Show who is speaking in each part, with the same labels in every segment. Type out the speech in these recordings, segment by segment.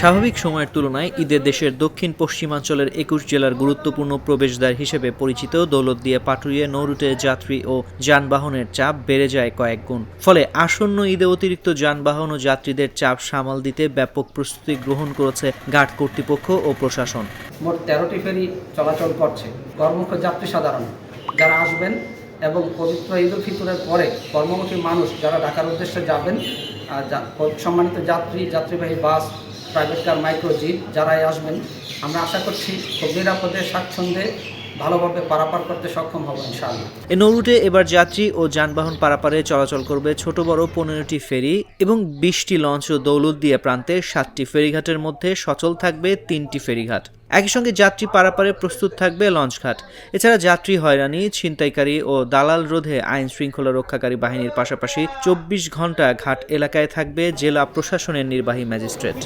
Speaker 1: স্বাভাবিক সময়ের তুলনায় ঈদে দেশের দক্ষিণ পশ্চিমাঞ্চলের একুশ জেলার গুরুত্বপূর্ণ প্রবেশদ্বার হিসেবে পরিচিত দৌলত দিয়ে পাটুরিয়ে, নৌরুটে যাত্রী ও যানবাহনের চাপ বেড়ে যায় কয়েক গুণ। ফলে আসন্ন ঈদে অতিরিক্ত যানবাহন ও যাত্রীদের চাপ সামাল দিতে ব্যাপক প্রস্তুতি গ্রহণ করেছে ঘাট কর্তৃপক্ষ ও প্রশাসন।
Speaker 2: মোট তেরোটি ফেরি চলাচল করছে। কর্মমুখী যাত্রী সাধারণ। যারা আসবেন এবং পবিত্র ঈদ উল ফিতরের পরে কর্মমুখী মানুষ যারা ঢাকার উদ্দেশ্যে যাবেন সম্মানিত যাত্রী, যাত্রীবাহী বাস প্রাইভেট কার মাইক্রোজিপ যারাই আসবেন আমরা আশা করছি খুব নিরাপদে স্বাচ্ছন্দ্যে ভালোভাবে পারাপার করতে সক্ষম হব, ইনশাআল্লাহ।
Speaker 1: এ নৌরুটে এবার যাত্রী ও যানবাহন পারাপারে চলাচল করবে ছোট, বড় পনেরোটি ফেরি এবং বিশটি লঞ্চ ও দৌলতদিয়া প্রান্তে সাতটি ফেরিঘাটের মধ্যে সচল থাকবে তিনটি ফেরিঘাট। একই সঙ্গে যাত্রী পারাপারে প্রস্তুত থাকবে লঞ্চঘাট এছাড়া যাত্রী হয়রানি, ছিনতাইকারী ও দালাল রোধে আইন শৃঙ্খলা রক্ষাকারী বাহিনীর পাশাপাশি চব্বিশ ঘণ্টা ঘাট এলাকায় থাকবে জেলা প্রশাসনের নির্বাহী ম্যাজিস্ট্রেট।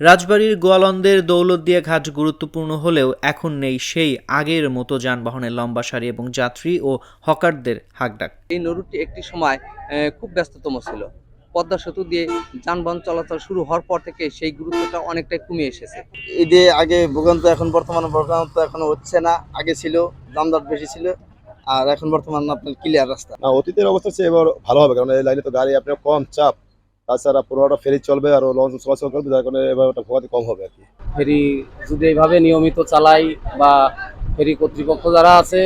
Speaker 1: রাজবাড়ির গোয়ালন্দের দৌলতদিয়া ঘাট গুরুত্বপূর্ণ হলেও এখন নেই সেই আগের মতো যানবাহনের লম্বা সারি এবং যাত্রী ও হকারদের হাকডাক।
Speaker 3: এই নরুটি একটি সময় আহ, খুব ব্যস্ততম ছিল। পদ্মা সেতু দিয়ে যানবাহন চলাচল শুরু হওয়ার পর থেকে সেই গুরুত্বটা অনেকটাই কমে এসেছে।
Speaker 4: ঈদে আগে ভোগান্ত এখন বর্তমানে ভোগান্ত এখনও হচ্ছে না আগে ছিল দামদার বেশি ছিল আর এখন বর্তমান আপনার ক্লিয়ার রাস্তা।
Speaker 5: না অতীতের অবস্থা চেয়ে এবার ভালো হবে কারণ এই লাইনে তো গাড়ি আপনার কম চাপ। তাছাড়া পনেরোটা ফেরি চলবে আর লঞ্চ চলাচল করবে যার কারণে এবার ওটা ভোগাতে কম হবে আর কি।
Speaker 6: ফেরি যদি এইভাবে নিয়মিত চালাই বা ফেরি কর্তৃপক্ষ যারা আছে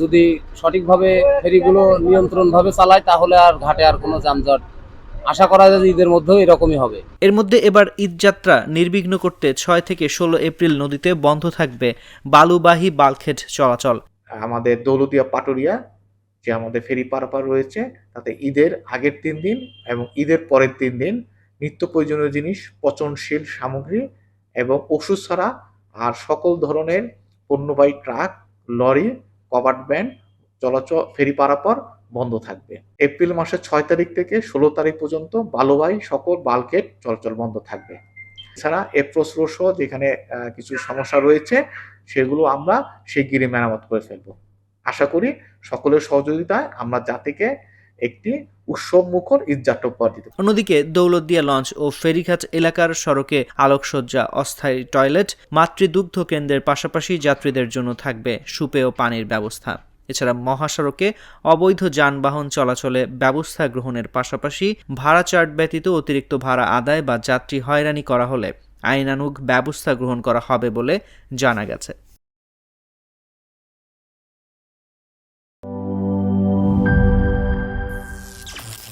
Speaker 6: যদি সঠিকভাবে ফেরিগুলো নিয়ন্ত্রণভাবে চালায় তাহলে আর ঘাটে আর কোনো যানজট। আশা করা যায় যে ঈদের মধ্যেও এরকমই হবে।
Speaker 1: এর মধ্যে এবার ঈদযাত্রা নির্বিঘ্ন করতে ছয় থেকে ষোলো এপ্রিল নদীতে বন্ধ থাকবে বালুবাহী বালখেট চলাচল।
Speaker 7: আমাদের দৌলতিয়া পাটুরিয়া যে আমাদের ফেরি পারাপার রয়েছে, তাতে ঈদের আগের তিন দিন এবং ঈদের পরের তিন দিন নিত্য প্রয়োজনীয় জিনিস, পচনশীল সামগ্রী এবং ওষুধ ছাড়া আর সকল ধরনের পণ্যবাহী ট্রাক, লরি, কভার্ড ভ্যান চলাচল ফেরি পারাপার বন্ধ থাকবে। এপ্রিল মাসের ছয় তারিখ থেকে ষোলো তারিখ পর্যন্ত বালুবাহী সকল বালকেট চলাচল বন্ধ থাকবে। এছাড়া এপ্রোসরো সহ যেখানে কিছু সমস্যা রয়েছে, সেগুলো আমরা শিগগিরই মেরামত করে ফেলব। আশা করি সকলের সহযোগিতায় আমরা জাতিকে একটি উৎসব মুখর ঈদযাত্রা উপহার দিতে।
Speaker 1: অন্যদিকে দৌলতদিয়া লঞ্চ ও ফেরিঘাট এলাকার সড়কে আলোকসজ্জা, অস্থায়ী টয়লেট, মাতৃদুগ্ধ কেন্দ্রের পাশাপাশি যাত্রীদের জন্য থাকবে সুপেয় পানির ব্যবস্থা এছাড়া মহাসড়কে অবৈধ যানবাহন চলাচলে ব্যবস্থা গ্রহণের পাশাপাশি ভাড়া চার্ট ব্যতীত অতিরিক্ত ভাড়া আদায় বা যাত্রী হয়রানি করা হলে আইনানুগ ব্যবস্থা গ্রহণ করা হবে বলে জানা গেছে